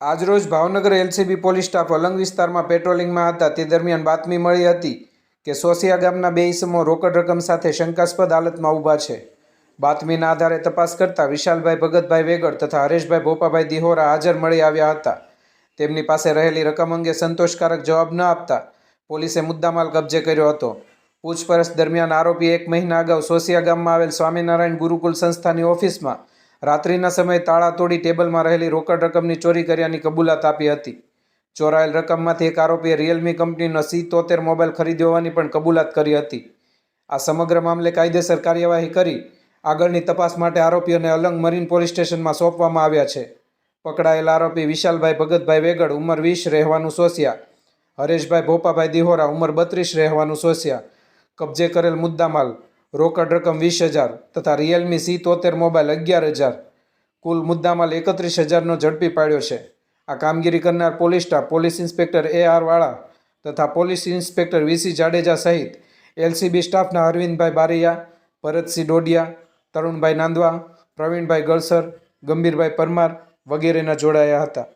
આજરોજ Bhavnagar LCB police staff Alang વિસ્તારમાં પેટ્રોલિંગમાં હતા. તે દરમિયાન બાતમી મળી હતી કે સોસિયા ગામના બે ઇસમો રોકડ રકમ સાથે શંકાસ્પદ હાલતમાં ઊભા છે. બાતમીના આધારે તપાસ કરતા વિશાલભાઈ, ભગતભાઈ વેગડ તથા હરેશભાઈ, ભોપાભાઈ દિહોરા હાજર મળી આવ્યા હતા. તેમની પાસે રહેલી રકમ અંગે સંતોષકારક જવાબ ન આપતા પોલીસે મુદ્દામાલ કબજે કર્યો હતો. પૂછપરછ દરમિયાન આરોપી એક મહિના અગાઉ સોસિયા ગામમાં આવેલ સ્વામિનારાયણ ગુરુકુલ સંસ્થાની ઓફિસમાં રાત્રિના સમયે તાળા તોડી ટેબલમાં રહેલી રોકડ રકમની ચોરી કર્યાની કબૂલાત આપી હતી. ચોરાયેલ રકમમાંથી એક આરોપીએ રિયલમી કંપનીનો સી તોતેર મોબાઈલ ખરીદ્યો હોવાની પણ કબૂલાત કરી હતી. આ સમગ્ર મામલે કાયદેસર કાર્યવાહી કરી આગળની તપાસ માટે આરોપીઓને અલંગ મરીન પોલીસ સ્ટેશનમાં સોંપવામાં આવ્યા છે. પકડાયેલ આરોપી વિશાલભાઈ ભગતભાઈ વેગડ ઉંમર વીસ, રહેવાનું સોસિયા. હરેશભાઈ ભોપાભાઈ દિહોરા ઉંમર બત્રીસ, રહેવાનું સોસિયા. કબજે કરેલ મુદ્દામાલ રોકડ રકમ વીસ હજાર તથા રિયલમી સી તોતેર મોબાઈલ અગિયાર હજાર. કુલ મુદ્દામાલ એકત્રીસ હજારનો ઝડપી પાડ્યો છે. આ કામગીરી કરનાર police staff, police inspector A R વાળા તથા પોલીસ ઇન્સ્પેક્ટર વીસી જાડેજા સહિત એલસીબી સ્ટાફના અરવિંદભાઈ બારૈયા, ભરતસિંહ ડોડિયા, તરુણભાઈ નાંદવા, પ્રવીણભાઈ ગળસર, ગંભીરભાઈ પરમાર વગેરેના જોડાયા હતા.